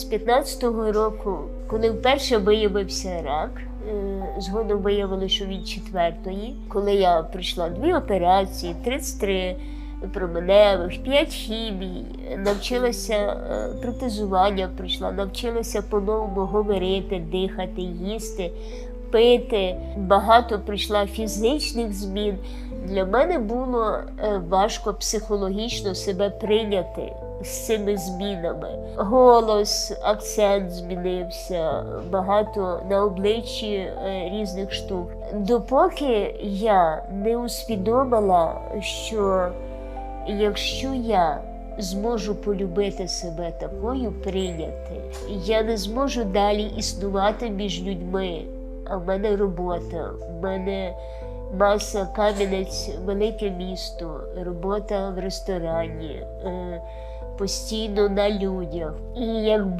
З 15-го року, коли вперше виявився рак, е, згодом виявили, що від четвертої, коли я пройшла дві операції, 33 променевих, 5 хімій, навчилася е, протезування, пройшла, навчилася по-новому говорити, дихати, їсти, пити. Багато прийшла фізичних змін. Для мене було е, важко психологічно себе прийняти з цими змінами. Голос, акцент змінився, багато на обличчі е, різних штук. Допоки я не усвідомила, що якщо я зможу полюбити себе такою, прийняти, я не зможу далі існувати між людьми. А в мене робота, в мене маса кам'янець, велике місто, робота в ресторані, е, постійно на людях. І якби